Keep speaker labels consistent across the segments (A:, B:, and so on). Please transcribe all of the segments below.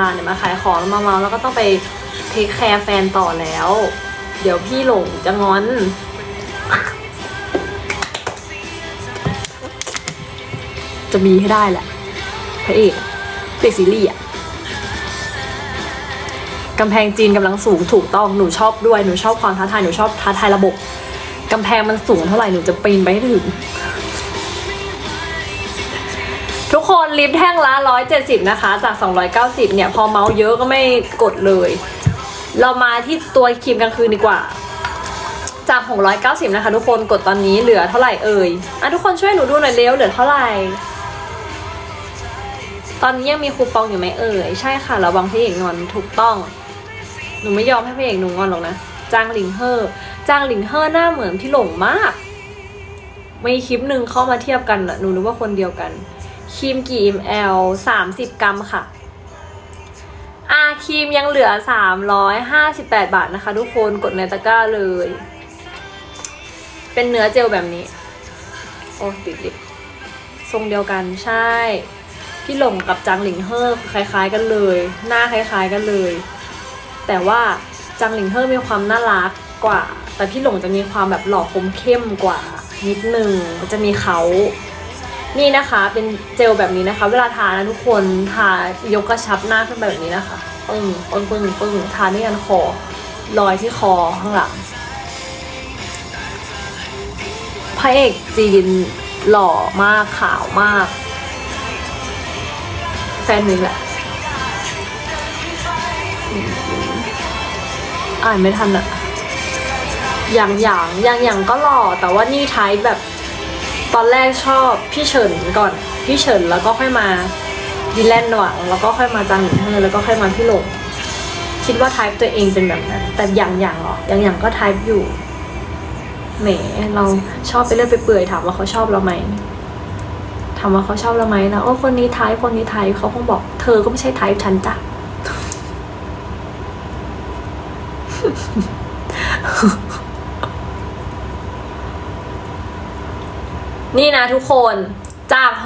A: ลาเนี่ยมาขายของมาเมาแล้วก็ต้องไปเทคแคร์แฟนต่อแล้ว เดี๋ยวพี่หลงจะงอนจะมีให้ได้แหละพระเอกเด็กซีรีส์อะกำแพงจีนกำลังสูงถูกต้องหนูชอบด้วยหนูชอบความท้าทายหนูชอบท้าทายระบบกำแพงมันสูงเท่าไหร่หนูจะปีนไปให้ถึง ลิฟต์แท่งละ170 นะคะ จาก 290 เนี่ย พอเมาส์เยอะก็ไม่กดเลย เรามาที่ตัวครีมกลางคืนดีกว่า จาก 690 นะคะ ทุกคนกดตอนนี้เหลือเท่าไหร่เอ่ยอะทุกคนช่วยหนูดูหน่อยเร็วเหลือเท่าไหร่ ตอนนี้ยังมีคูปองอยู่ไหมเอ่ยใช่ค่ะระวังพระเอกงอนถูกต้อง หนูไม่ยอมให้พระเอกหนูงอนหรอกนะจางหลิงเฮอจางหลิงเฮอหน้าเหมือนพี่หลงมากมีคลิปหนึ่งเข้ามาเทียบกันอะหนูนึกว่าคนเดียวกัน ครีมกี่ ml 30 กรัมค่ะ อาครีมยังเหลือ 358 บาทนะคะ ทุกคนกดในตะกร้าเลย เป็นเนื้อเจลแบบนี้ โอ้ติดลิปทรงเดียวกันใช่ พี่หลงกับจางหลิงเฮอคล้าย ๆ กันเลย หน้าคล้าย ๆ กันเลย แต่ว่าจางหลิงเฮอมีความน่ารักกว่า แต่พี่หลงจะมีความแบบหล่อคมเข้มกว่า นิดนึงจะมีเขา นี่นะคะเป็นเจลแบบนี้นะคะ เวลาทานะทุกคนทายกกระชับหน้าขึ้นไปแบบนี้นะคะปึ้งปึ้งปึ้งปึ้งทาที่ยันคอรอยที่คอข้างหลังพระเอกจีนหล่อมากขาวมาก แฟนนี่แหละอ่านไม่ทันอะอย่างอย่างอย่างอย่างก็หล่อแต่ว่านี่ไทป์แบบ ตอนแรกชอบพี่เฉินก่อน พี่เฉินแล้วก็ค่อยมาดีแลนหวังแล้วก็ค่อยมาจางหลินเฮอแล้วก็ค่อยมาพี่หลงคิดว่าไทป์ตัวเองเป็นแบบนั้น แต่อย่างอย่างหรออย่างอย่างก็ไทป์อยู่แหมเราชอบไปเรื่อยไปเปื่อยถามว่าเขาชอบเราไหมถามว่าเขาชอบเราไหมนะโอ้คนนี้ไทป์คนนี้ไทป์เขาคงบอก เธอก็ไม่ใช่ไทป์ฉันจ้ะ นี่นะทุกคนจาก 690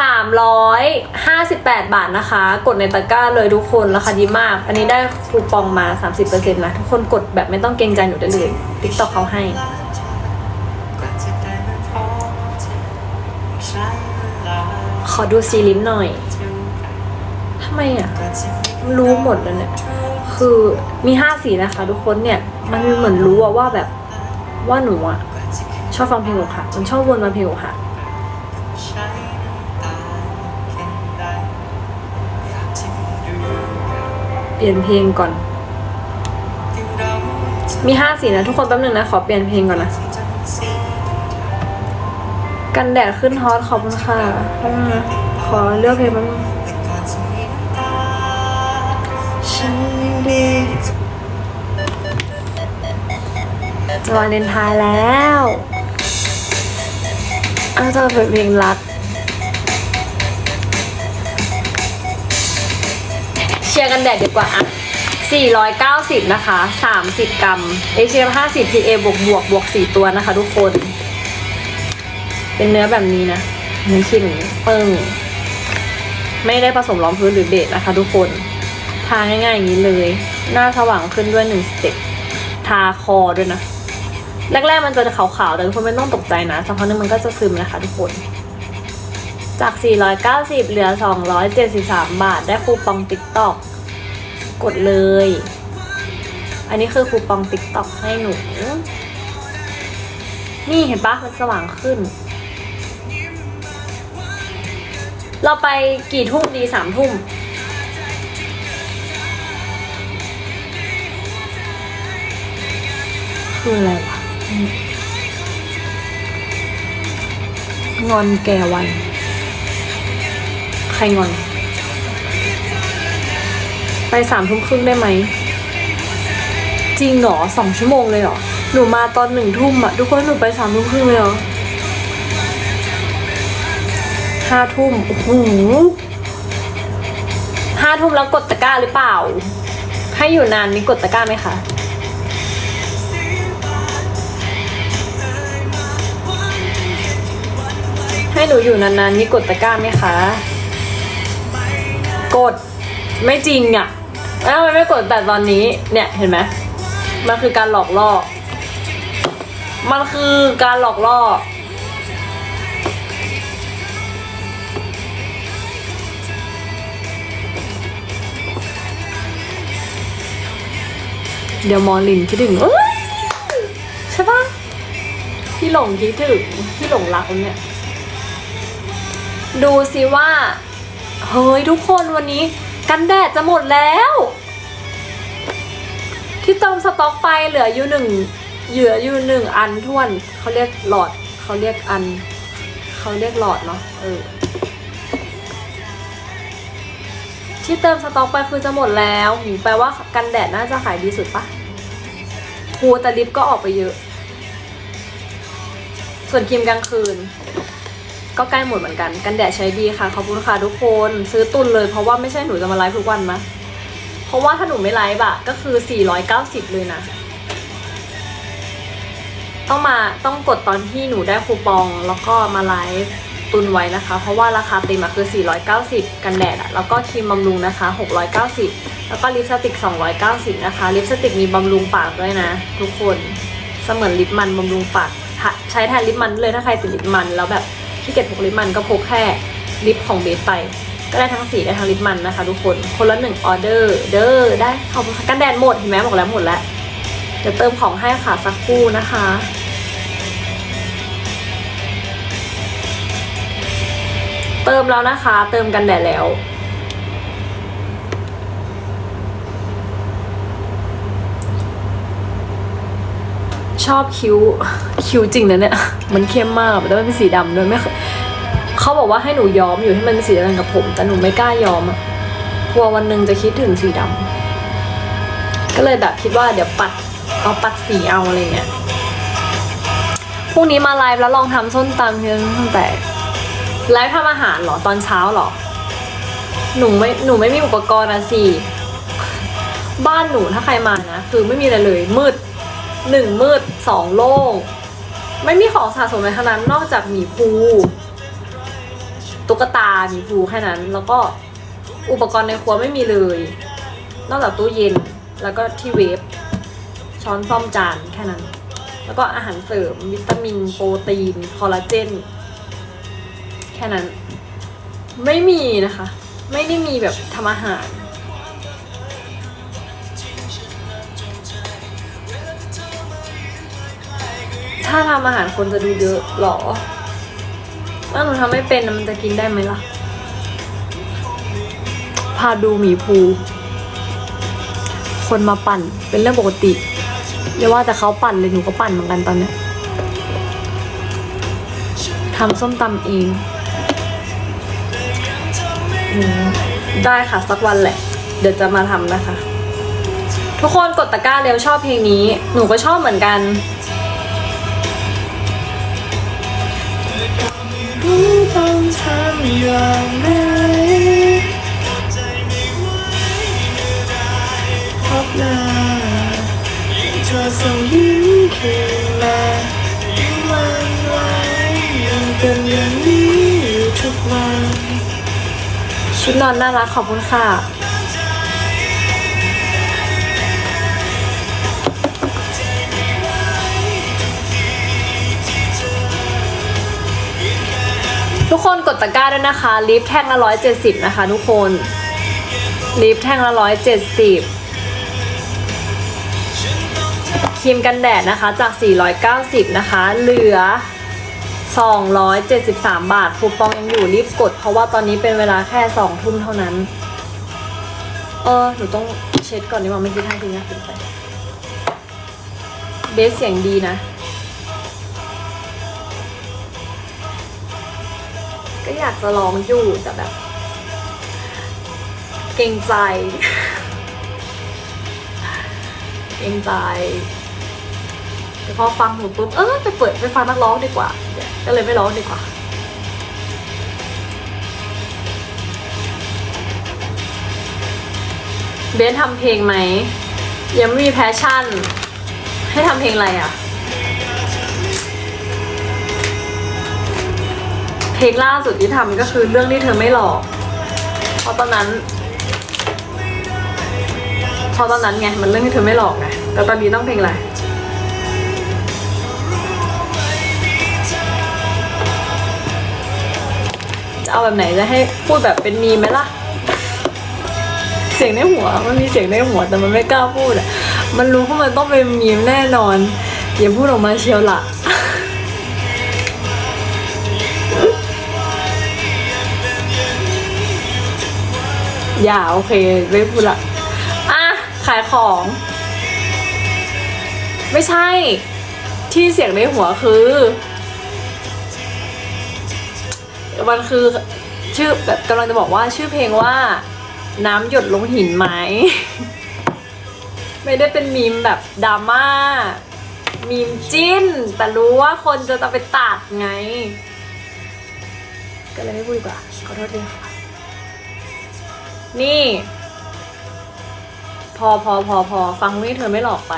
A: 358 บาทนะคะ กดในตะกร้าเลยทุกคนราคาดีมาก อันนี้ได้คูปองมา 30%นะ ทุกคนกดแบบไม่ต้องเกรงใจหนูได้เลยติ๊กต็อกเขาให้ ขอดูซีลิมหน่อยทำไมอะ รู้หมดแล้วเนี่ย คือมีห้าสีนะคะ ทุกคนเนี่ย มันเหมือนรู้ว่าแบบว่าหนูอะ ชอบฟังเพลงอกหักมันชอบวนมาเพลงอกหักเปลี่ยนเพลงก่อน มีห้าสีนะทุกคนแป๊บนึงนะ ขอเปลี่ยนเพลงก่อนนะ กันแดดขึ้นฮอตขอบคุณค่ะขอเลือกเพลงบนึงฉันดีจะวาเลนทน์แล้ว อาจจะเป็นเพลงรัก เชียร์กันแดดดีกว่าอะ490 นะคะ 30 กรัม HF 50 PA บวกบวกบวก 4 ตัวนะคะทุกคน เป็นเนื้อแบบนี้นะเนื้อครีมอย่างนี้ปึ้งไม่ได้ผสมรองพื้นหรือเบสนะคะทุกคน ทาง่ายๆอย่างนี้เลย หน้าสว่างขึ้นด้วยหนึ่งสเต็ปทาคอด้วยนะ แรกๆมันจะขาวๆแต่ทุกคนไม่ต้องตกใจนะสักพักนึงมันก็จะซึมนะคะทุกคน จาก 490 เหลือ 273 บาท ได้คูปองติ๊กตอกกดเลย อันนี้คือคูปองติ๊กตอกให้หนู นี่เห็นปะมันสว่างขึ้น เราไปกี่ทุ่มดีสามทุ่มคืออะไรวะ งอนแกไวใครงอน ไปสามทุ่มครึ่งได้ไหม จริงเหรอสองชั่วโมงเลยเหรอ หนูมาตอนหนึ่งทุ่มอะทุกคนหนูไปสามทุ่มครึ่งเลยเหรอห้าทุ่มโอ้โหห้าทุ่มแล้วกดตะกร้าหรือเปล่า ให้อยู่นานนี้กดตะกร้าไหมคะ ให้หนูอยู่นานๆนี่กดตะกร้าไหมคะ กดไม่จริงอะแล้วทำไมไม่กดแต่ตอนนี้ เนี่ยเห็นไหมมันคือการหลอกล่อ มันคือการหลอกล่อ เดี๋ยวมอลินคิดถึงใช่ปะพี่หลงคิดถึงพี่หลงรักเนี่ย ดูสิว่าเฮ้ยทุกคนวันนี้กันแดดจะหมดแล้ว ที่เติมสต็อกไปเหลืออยู่หนึ่งเหลืออยู่หนึ่งอันท้วนเขาเรียกหลอดเขาเรียกอันเขาเรียกหลอดเนาะเออที่เติมสต็อกไปคือจะหมดแล้วหูแปลว่ากันแดดน่าจะขายดีสุดปะครูแต่ลิปก็ออกไปเยอะ ส่วนครีมกลางคืน ก็ใกล้หมดเหมือนกัน กันแดดใช้ดีค่ะขอบคุณค่ะทุกคนซื้อตุนเลยเพราะว่าไม่ใช่หนูจะมาไลฟ์ทุกวันนะเพราะว่าถ้าหนูไม่ไลฟ์อะก็คือ 490 เลยนะต้องมาต้องกดตอนที่หนูได้คูปองแล้วก็มาไลฟ์ตุนไว้นะคะ เพราะว่าราคาเต็มอะคือ 490 กันแดดอะแล้วก็ครีมบำรุงนะคะ 690 แล้วก็ลิปสติก 290 นะคะ ลิปสติกมีบำรุงปากด้วยนะ ทุกคนเสมือนลิปมันบำรุงปาก ใช้แทนลิปมันเลยถ้าใครติดลิปมันแล้วแบบ ที่เก็ตพกลิปมันก็พกแค่ลิปของเบสไป ก็ได้ทั้งสีได้ทั้งลิปมันนะคะ ทุกคนคนละหนึ่งออเดอร์ เด้อได้ขอบคุณกันแดดหมดเห็นไหมบอกแล้วหมดแล้วเดี๋ยวเติมของให้ค่ะสักครู่นะคะเติมแล้วนะคะ เติมกันแดดแล้ว ชอบคิ้วคิ้วจริงนะเนี่ยมันเข้มมากแต่มันเป็นสีดำด้วยไม่เขาบอกว่าให้หนูย้อมอยู่ให้มันสีเดียวกันกับผม แต่หนูไม่กล้าย้อมอะกลัววันหนึ่งจะคิดถึงสีดำก็เลยแบบคิดว่าเดี๋ยวปัดเอาปัดสีเอาอะไรเงี้ยพรุ่งนี้มาไลฟ์แล้วลองทำส้นตำเพื่อนตั้งแต่ไลฟ์ทำอาหารเหรอตอนเช้าเหรอหนูไม่หนูไม่มีอุปกรณ์อะสิบ้านหนูถ้าใครมานะคือไม่มีอะไรเลยมืด หนึ่งมืดสองโล่ง ไม่มีของสะสมอะไรทั้งนั้นนอกจากหมีภูตุ๊กตาหมีภูแค่นั้น แล้วก็อุปกรณ์ในครัวไม่มีเลย นอกจากตู้เย็นแล้วก็ที่เวฟช้อนซ่อมจานแค่นั้น แล้วก็อาหารเสริมวิตามินโปรตีนคอลลาเจน แค่นั้น ไม่มีนะคะ ไม่ได้มีแบบทำอาหาร ถ้าทำอาหารคนจะดูเยอะหรอถ้าหนูทำไม่เป็นมันจะกินได้ไหมล่ะ พาดูหมีภู คนมาปั่นเป็นเรื่องปกติอย่าว่าแต่เขาปั่นเลยหนูก็ปั่นเหมือนกันตอนเนี้ยทำส้มตำเองอได้ค่ะสักวันแหละ เดี๋ยวจะมาทำนะคะ ทุกคนกดตะกร้าเร็วชอบเพลงนี้ หนูก็ชอบเหมือนกัน
B: ต้องทำอย่างไรพบหน้าเธอส่งยิ้มคืนมายิ้มหวันไหวยังเป็นอย่างนี้อยู่ทุกวัน
A: ชุดนอนน่ารักขอบคุณค่ะ ทุกคนกดตะกร้าด้วยนะคะ ลิฟต์แท่งละร้อยเจ็ดสิบนะคะ ทุกคน ลิฟต์แท่งละร้อยเจ็ดสิบครีมกันแดดนะคะจาก 490 นะคะ เหลือ 273 บาท คูปองยังอยู่รีบกด เพราะว่าตอนนี้เป็นเวลาแค่ 2 ทุ่มเท่านั้น เออ หนูต้องเช็ดก่อนดีกว่าไม่คิดทางทีนะขึ้นไปเบสเสียงดีนะ ก็อยากจะร้องอยู่แต่แบบ เกรงใจ เกรงใจแต่พอฟังหนูปุ๊บเออไปเปิดไปฟังนักร้องดีกว่า ก็เลยไม่ร้องดีกว่าเบสทำเพลงไหม ยังไม่มีแพชชั่น ให้ทำเพลงอะไรอะ เพลงล่าสุดที่ทำก็คือเรื่องที่เธอไม่หลอก เพราะตอนนั้นเพราะตอนนั้นไงมันเรื่องที่เธอไม่หลอกไงแต่ตอนนี้ต้องเพลงอะไรจะเอาแบบไหนจะให้พูดแบบเป็นมีไหมล่ะ เสียงในหัว มันมีเสียงในหัวแต่มันไม่กล้าพูดอะ มันรู้ว่ามันต้องเป็นมีมแน่นอนอย่าพูดออกมาเชียวล่ะ อย่าโอเคไม่พูดละอะขายของ ไม่ใช่ที่เสียงในหัวคือ มันคือชื่อแบบกำลังจะบอกว่าชื่อเพลงว่า น้ำหยดลงหินไหม ไม่ได้เป็นมีมแบบดราม่ามีมจิ้น แต่รู้ว่าคนจะต้องไปตัดไง ก็เลยไม่พูดดีกว่า ขอโทษด้วยค่ะ นี่ พอพอพอพอฟังนี่เธอไม่หลอกไป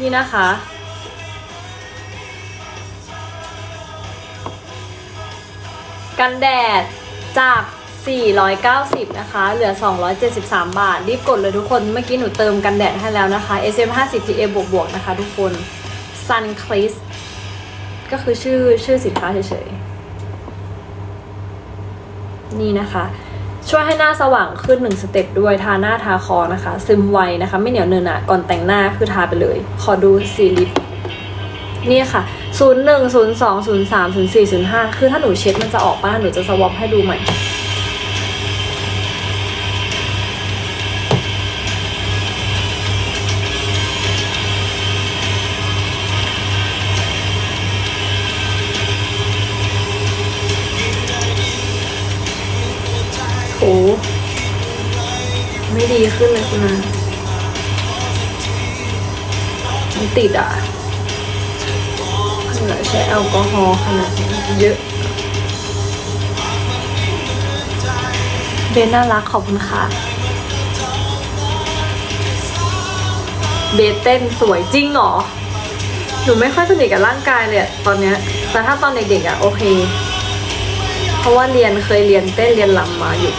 A: นี่นะคะ กันแดดจาก 490 นะคะ เหลือ 273 บาท รีบกดเลยทุกคน เมื่อกี้หนูเติมกันแดดให้แล้วนะคะ SM 50 PA บวกบวกนะคะทุกคน Sun c l i s ก็คือชื่อชื่อสินค้าเฉยๆ นี่นะคะ ช่วยให้หน้าสว่างขึ้นหนึ่งสเต็ปด้วยทาหน้าทาคอนะคะ ซึมไวนะคะ ไม่เหนียวเนินหนะก่อนแต่งหน้าคือทาไปเลย ขอดูสีลิปนี่ค่ะ 0 1 0 2 0 3 0 4 0 5 คือถ้าหนูเช็ดมันจะออกป้าหนูจะสวอปให้ดูใหม่ ดีขึ้นเลยคุณนะมันติดอะขนาดใช้แอลกอฮอล์ขนาดเยอะ เบนน่ารักขอบคุณค่ะ เบสเต้นสวยจริงเหรอ หนูไม่ค่อยสนิทกับร่างกายเลยตอนเนี้ย แต่ถ้าตอนเด็กๆอะโอเค เพราะว่าเรียนเคยเรียนเต้นเรียนรำมาอยู่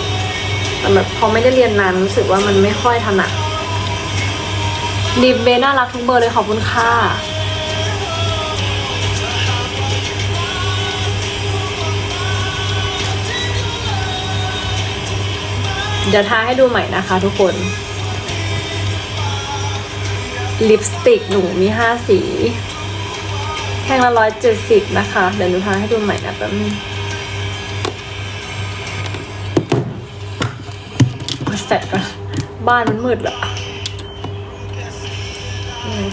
A: แต่แบบพอไม่ได้เรียนนานรู้สึกว่ามันไม่ค่อยถนัดดิบเบนน่ารักทุกเบอร์เลยขอบคุณค่ะเดี๋ยวทาให้ดูใหม่นะคะทุกคน ลิปสติกหนูมีห้าสีแท่งละร้อยเจ็ดสิบนะคะ เดี๋ยวหนูทาให้ดูใหม่นะแป๊บนึง แฟดก่อนบ้านมันมืดเหรออืม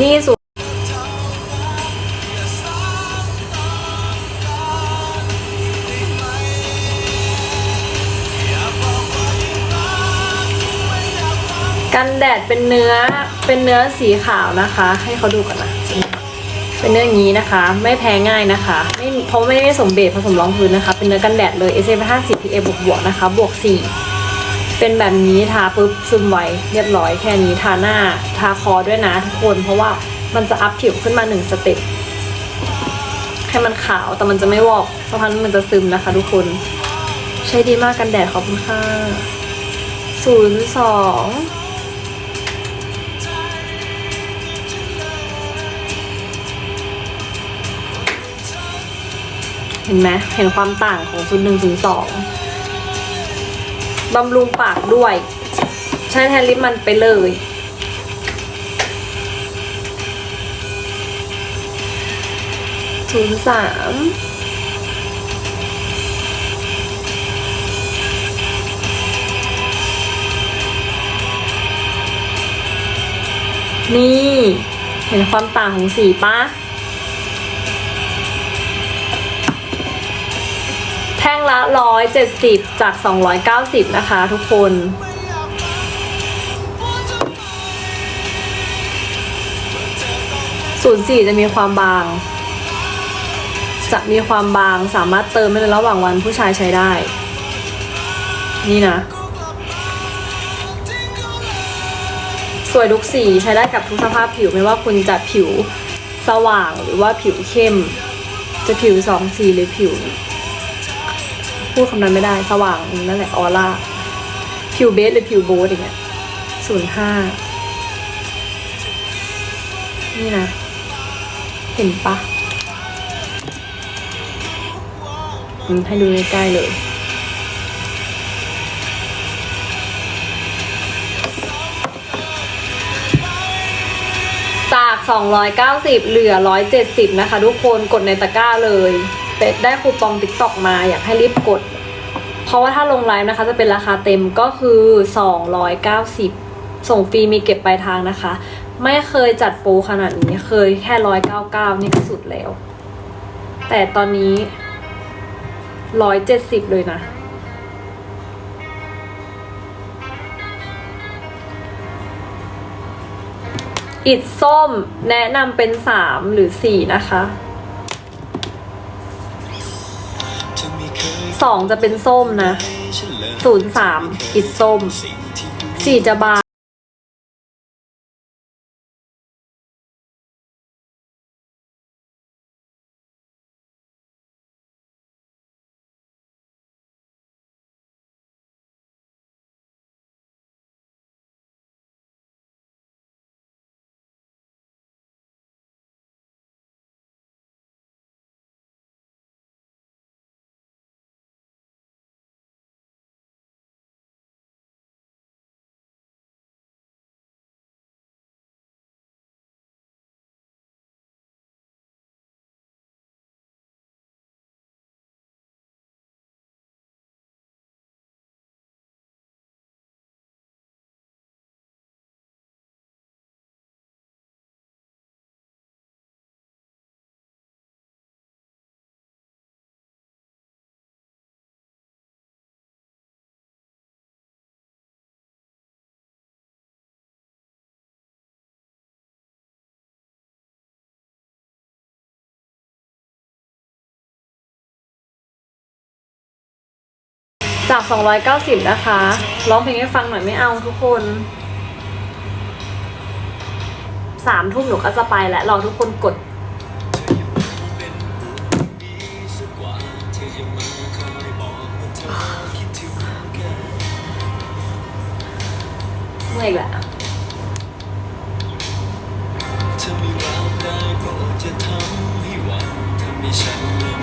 A: นี่สุด เป็นเนื้อเป็นเนื้อสีขาวนะคะ ให้เขาดูก่อนนะเป็นเนื้ออย่างนี้นะคะ ไม่แพ้ง่ายนะคะไม่เพราะไม่ได้ผสมเบสผสมรองพื้นนะคะ เป็นเนื้อกันแดดเลย s อ50 PA บวกบวกนะคะ บวก 4 เป็นแบบนี้ทาปุ๊บซึมไวเรียบร้อยแค่นี้ทาหน้าทาคอด้วยนะทุกคนเพราะว่ามันจะอัพผิวขึ้นมาหนึ่งสเต็ปให้มันขาวแต่มันจะไม่วอกสักพักนึงมันจะซึมนะคะ ทุกคน ใช้ดีมากกันแดดขอบคุณค่ะศูนย์สอง ห็นไหมเห็นความต่างของศูนย์หนึ่งศูนย์สองบำรุงปากด้วย ใช้แทนลิปมันไปเลย ศูนย์สามนี่ เห็นความต่างของสีปะ งละ 170 จาก 290 นะคะทุกคนศูนย์สี่จะมีความบาง จะมีความบางสามารถเติมได้ในระหว่างวันผู้ชายใช้ได้ นี่นะ สวยทุกสีใช้ได้กับทุกสภาพผิวไม่ว่าคุณจะผิวสว่างหรือว่าผิวเข้ม จะผิวสองสีหรือผิว พูดคำนั้นไม่ได้ สว่างนั่นแหละออร่าผิวเบสหรือผิวโบสอย่างเงี้ยศูนย์ห้านี่นะ เห็นปะให้ดูใกล้ๆเลยจาก 290 เหลือ 170 นะคะ ทุกคน กดในตะกร้าเลย เป็ดได้คูปองติ๊กตอกมาอยากให้รีบกด เพราะว่าถ้าลงไลฟ์นะคะจะเป็นราคาเต็มก็คือ 290 ส่งฟรีมีเก็บปลายทางนะคะ ไม่เคยจัดโปรขนาดนี้เคยแค่ 199 นี่ก็สุดแล้ว แต่ตอนนี้ 170 เลยนะอิดส้มแนะนำเป็น 3 หรือ 4 นะคะ
B: สอ
A: งจะเป็นส้มนะศูนย์สามอิดส้ม
B: สิ่งที่ดู
A: สี่จะบา จาก 290 นะคะ ร้องเพลงให้ฟังหน่อยไม่เอาทุกคนสามทุ่มหนูก็จะไปและรอทุกคนกด
B: เมื่อย
A: ละ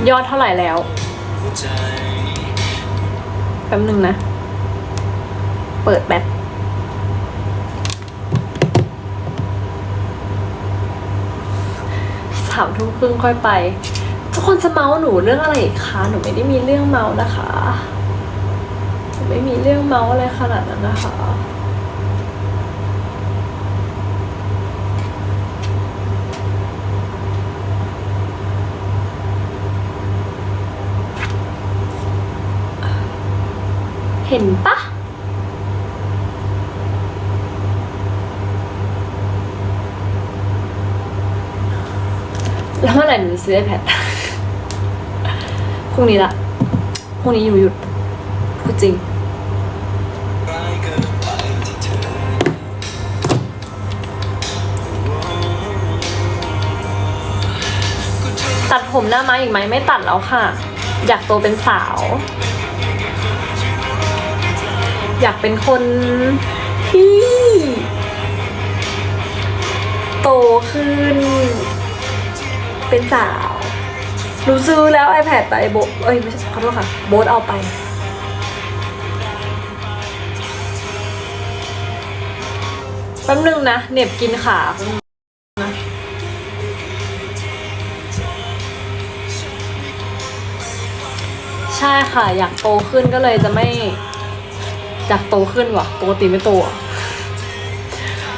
A: ยอดเท่าไหร่แล้ว แป๊บนึงนะ เปิดแบตสามทุ่มครึ่งค่อยไป ทุกคนจะเมาหนูเรื่องอะไรอีกคะหนูไม่ได้มีเรื่องเมานะคะหนูไม่มีเรื่องเมาอะไรขนาดนั้นนะคะ เห็นปะแล้วเมื่อไหร่หนูจะซื้อ iPad พรุ่งนี้ละพรุ่งนี้อยู่หยุดพูดจริง ตัดผมหน้าม้าอีกไหมไม่ตัดแล้วค่ะ อยากโตเป็นสาว อยากเป็นคนที่โตขึ้น เป็นสาว หนูซื้อแล้ว iPad แต่ไอโบทเอ้ยไม่ใช่ขอโทษค่ะ โบทเอาไป แป๊บนึงนะเหน็บกินขาแป๊บนึงนะใช่ค่ะ อยากโตขึ้นก็เลยจะไม่ อยากโตขึ้นว่ะปกติไม่โตอะ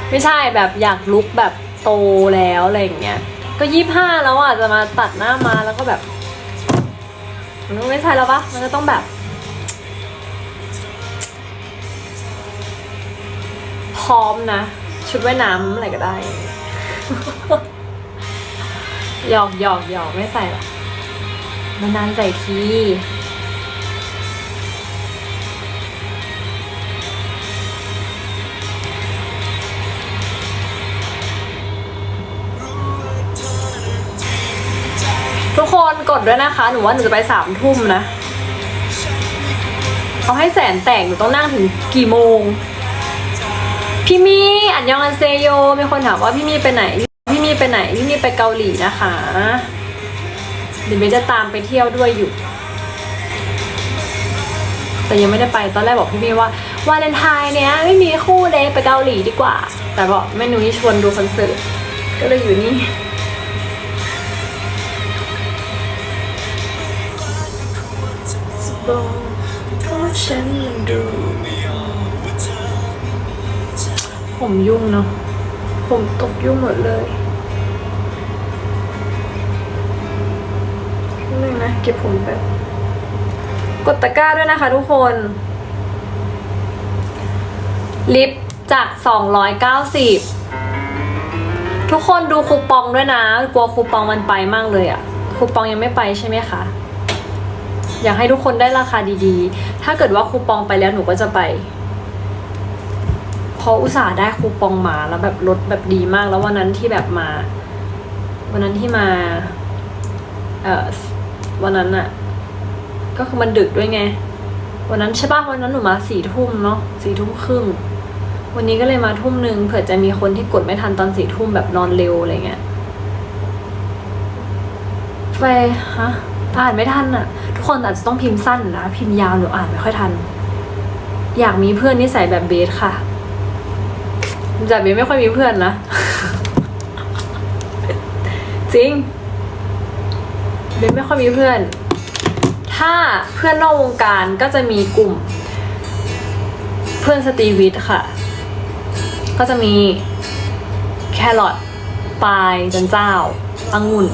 A: ไม่ใช่แบบอยากลุกแบบโตแล้วอะไรอย่างเงี้ยก็ยี่ห้าแล้วอะจะมาตัดหน้ามาแล้วก็แบบมันก็ไม่ใช่แล้วปะมันก็ต้องแบบ พร้อมนะ ชุดว่ายน้ำอะไรก็ได้หยอกหยอกหยอกไม่ใส่หรอกนานๆใส่ที กดด้วยนะคะ หนูว่าหนูจะไปสามทุ่มนะเขาให้แสนแตกหนูต้องนั่งถึงกี่โมง พี่มีอันยองอันเซโย มีคนถามว่าพี่มีไปไหน พี่มีไปไหน พี่มีไปเกาหลีนะคะ เดี๋ยวเบนจะตามไปเที่ยวด้วยอยู่ แต่ยังไม่ได้ไป ตอนแรกบอกพี่มีว่าวาเลนไทน์เนี้ยไม่มีคู่เลยไปเกาหลีดีกว่า แต่บอกแม่นุ้ยชวนดูคอนเสิร์ต ก็เลยอยู่นี่
B: ฉันดูไม่ออกว่าเธอ
A: ผมยุ่งเนาะผมตกยุ่งหมดเลยนึงนะเก็บผมแบบกดตะกร้าด้วยนะคะทุกคน ลิปจาก 290 ทุกคนดูคูปองด้วยนะ กลัวคูปองมันไปมากเลยอะคูปองยังไม่ไปใช่ไหมคะ อยากให้ทุกคนได้ราคาดีๆ ถ้าเกิดว่าคูปองไปแล้วหนูก็จะไปเพราะอุตส่าห์ได้คูปองมาแล้วแบบลดแบบดีมาก แล้ววันนั้นที่แบบมา วันนั้นที่มา เอ่อวันนั้นอะก็คือมันดึกด้วยไง วันนั้นใช่ป่ะวันนั้นหนูมาสี่ทุ่มเนาะสี่ทุ่มครึ่งวันนี้ก็เลยมาทุ่มหนึ่งเผื่อจะมีคนที่กดไม่ทันตอนสี่ทุ่มแบบนอนเร็วอะไรเงี้ยไปฮะ อ่านไม่ทันอะทุกคนอาจจะต้องพิมพ์สั้นนะ พิมพ์ยาวหนูอ่านไม่ค่อยทัน อยากมีเพื่อนนิสัยแบบเบสค่ะแต่เบสไม่ค่อยมีเพื่อนนะ จริงเบสไม่ค่อยมีเพื่อน ถ้าเพื่อนนอกวงการก็จะมีกลุ่ม เพื่อนสตรีวิทค่ะ ก็จะมีแครอทปลายจันเจ้า องุ่น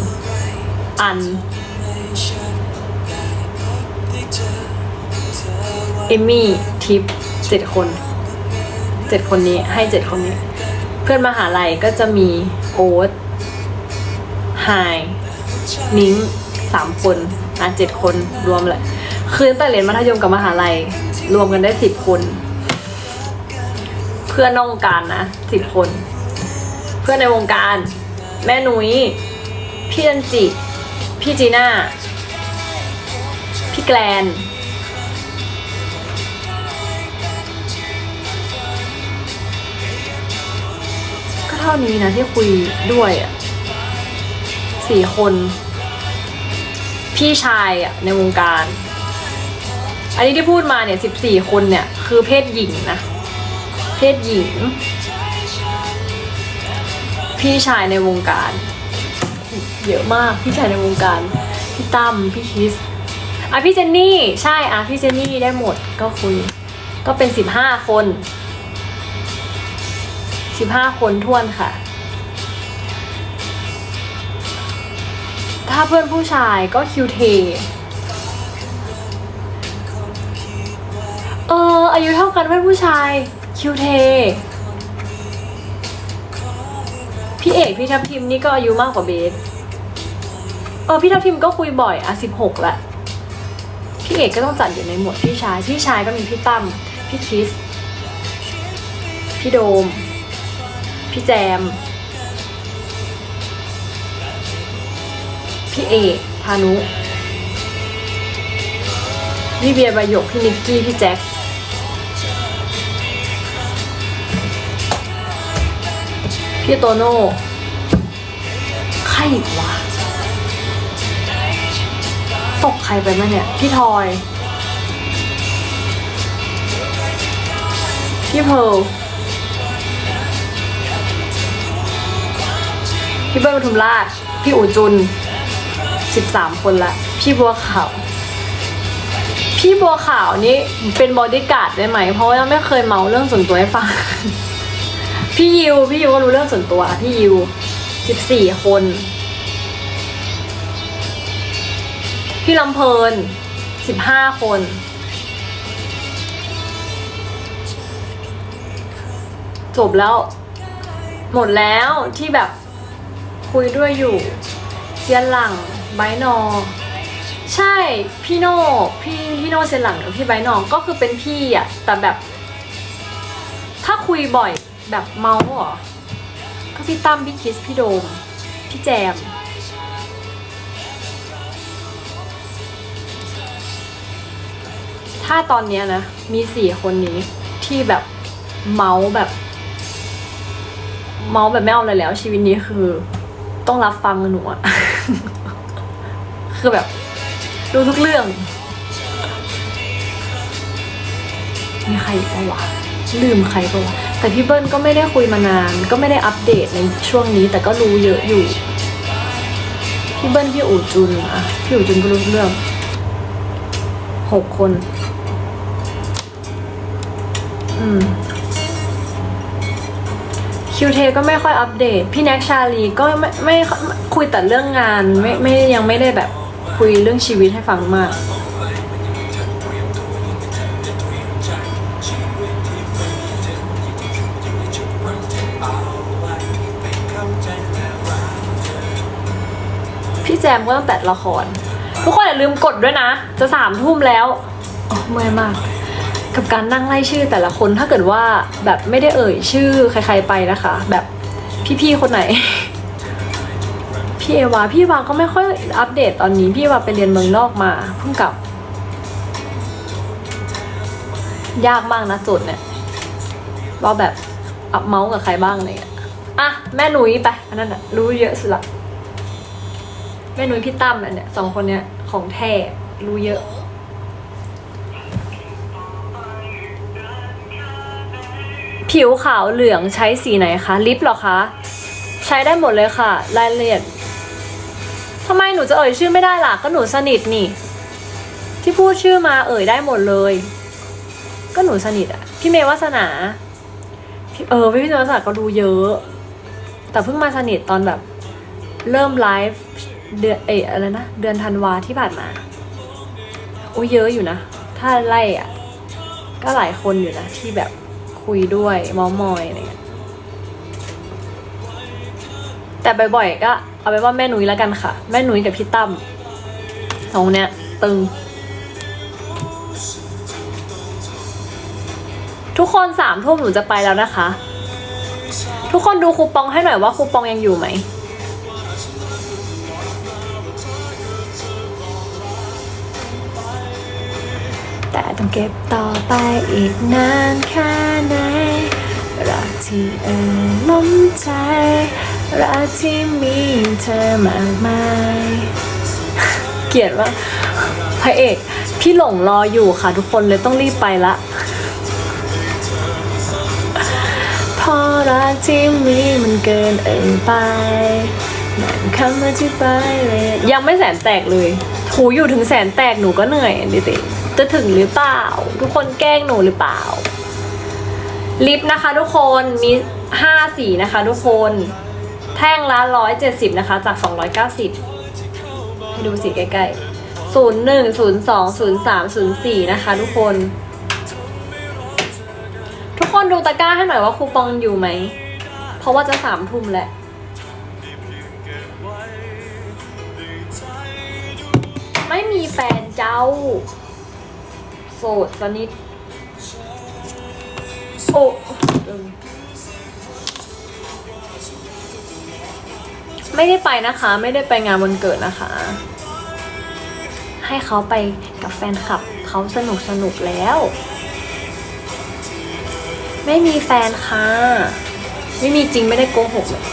A: อัน เอมมี่ทิปเจ็ดคนเจ็ดคนนี้ให้เจ็ดคนนี้ เพื่อนมหาลัยก็จะมีโอ๊ตไฮนิ้งสามคนอะเจ็ดคนรวมเลยคือตั้งแต่เรียนมัธยมกับมหาลัย รวมกันได้สิบคน เพื่อนนอกวงการนะสิบคน เพื่อนในวงการ แม่นุ้ยพี่จันจิ พี่จีน่า พี่แกลน ท่านี้นะที่คุยด้วยอะสี่คน พี่ชายอะในวงการ อันนี้ที่พูดมาเนี่ยสิบสี่คนเนี่ย คือเพศหญิงนะ เพศหญิง พี่ชายในวงการ เยอะมากพี่ชายในวงการ พี่ตั้มพี่คิสอะพี่เจนนี่ ใช่อะพี่เจนนี่ได้หมดก็คุย ก็เป็นสิบห้าคน สิบห้าคนท้วนค่ะ ถ้าเพื่อนผู้ชายก็คิวเท เออ อายุเท่ากันเพื่อนผู้ชายคิวเท พี่เอกพี่ทัพทิมนี่ก็อายุมากกว่าเบส เออ พี่ทัพทิมก็คุยบ่อยอะสิบหกละพี่เอกก็ต้องจัดอยู่ในหมวดพี่ชาย พี่ชายก็มีพี่ตั้ม พี่คิส พี่โดม พี่แจม พี่เอกพานุ พี่เบียร์ใบหยก พี่นิกกี้ พี่แจ็คพี่โตโน่ใครอีกวะตกใครไปมเนี่ย พี่ทอย พี่เพล พี่เบิ้ลปทุมราช พี่อู๋จุนสิบสามคนละ พี่บัวขาว พี่บัวขาวนี่เป็นบอดี้การ์ดได้ไหม เพราะว่าไม่เคยเมาเรื่องส่วนตัวให้ฟัง พี่ยิว พี่ยิวก็รู้เรื่องส่วนตัว พี่ยิวสิบสี่คน พี่ลำเพลินสิบห้าคนจบแล้ว หมดแล้วที่แบบ คุยด้วยอยู่เซียนหลังไบนองใช่พี่โน่พี่พี่โน่เซียนหลังหรือพี่ไบนองก็คือเป็นพี่อะแต่แบบ ถ้าคุยบ่อยแบบเมาหรอก็พี่ตั้มพี่คิสพี่โดม พี่แจมถ้าตอนนี้นะ มีสี่คนนี้ที่แบบเมาแบบ เมาแบบไม่เอาอะไรแล้วชีวิตนี้คือ ต้องรับฟังหนูอะคือแบบดูทุกเรื่อง มีใครอีกปะวะลืมใครปะวะแต่พี่เบิ้ลก็ไม่ได้คุยมานาน ก็ไม่ได้อัปเดตในช่วงนี้ แต่ก็รู้เยอะอยู่ พี่เบิ้ลพี่อู๋จุนอะพี่อู๋จุนก็รู้เรื่องหกคน อืม คิวเทก็ไม่ค่อยอัปเดต พี่แน็กชาลีก็ไม่ไม่คุยแต่เรื่องงานไม่ไม่ยังไม่ได้แบบคุยเรื่องชีวิตให้ฟังมาก พี่แจมก็ตั้งแต่ละคร ทุกคนอย่าลืมกดด้วยนะ จะสามทุ่มแล้วเมื่อยมาก กับการนั่งไล่ชื่อแต่ละคนถ้าเกิดว่าแบบไม่ได้เอ่ยชื่อใคร ๆไปนะคะ แบบพี่ๆคนไหน พี่เอวาพี่วาก็ไม่ค่อยอัปเดตตอนนี้พี่วาไปเรียนเมืองนอกมาเพิ่งกลับ ยากมากนะโจทย์เนี่ยว่าแบบอัพเมาส์กับใครบ้างอะไรเงี้ยอะแม่หนุ่ยไปอันนั้นอะรู้เยอะสุดละแม่หนุยพี่ตั้มอะเนี่ยสองคนเนี้ยของแท้รู้เยอะ ผิวขาวเหลืองใช้สีไหนคะ ลิปหรอคะ ใช้ได้หมดเลยค่ะ รายละเอียดทำไมหนูจะเอ่ยชื่อไม่ได้ล่ะ ก็หนูสนิทนี่ ที่พูดชื่อมาเอ่ยได้หมดเลย ก็หนูสนิทอะพี่เมย์วาสนา เออพี่เมย์วาสนาก็ดูเยอะ แต่เพิ่งมาสนิทตอนแบบ เริ่มไลฟ์เดือนเออะไรนะ เดือนธันวาที่ผ่านมาโอ้ยเยอะอยู่นะ ถ้าไล่อะก็หลายคนอยู่นะที่แบบ คุยด้วยเมอมอยอะไรเงี้ยแต่บ่อยๆก็เอาไปนว่าแม่นุ้ยแล้วกันค่ะ แม่นุ้ยกับพี่ตั้มสองเนี้ยตึง ทุกคนสามทุ่มหนูจะไปแล้วนะคะ ทุกคนดูคูปองให้หน่อยว่าคูปองยังอยู่ไหม แต่ต้องเก็บต่อไปอีกนานแค่ไหนรักที่เอ่ยล้มใจรักที่มีเธอมากมายเกลียดว่าพระเอกพี่หลงรออยู่ค่ะทุกคนเลยต้องรีบไปละเพราะรักที่มีมันเกินเอ่ยไปนั่นคำอธิบายเลยยังไม่แสนแตกเลยถูอยู่ถึงแสนแตกหนูก็เหนื่อยดิติ จะถึงหรือเปล่า ทุกคนแกล้งหนูหรือเปล่า ลิปนะคะทุกคนมีห้าสีนะคะทุกคน แท่งละร้อยเจ็ดสิบนะคะ จากสองร้อยเก้าสิบให้ดูสีใกล้ๆศูนย์หนึ่งศูนย์สองศูนย์สามศูนย์สี่นะคะทุกคน ทุกคนดูตะกร้าให้หน่อยว่าคูปองอยู่ไหม เพราะว่าจะสามทุ่มแหละไม่มีแฟนเจ้า โสดสนิทโอ้ไม่ได้ไปนะคะ ไม่ได้ไปงานวันเกิดนะคะ ให้เขาไปกับแฟนคลับเขาสนุกสนุกแล้ว ไม่มีแฟนค่ะ ไม่มีจริงไม่ได้โกหกเลย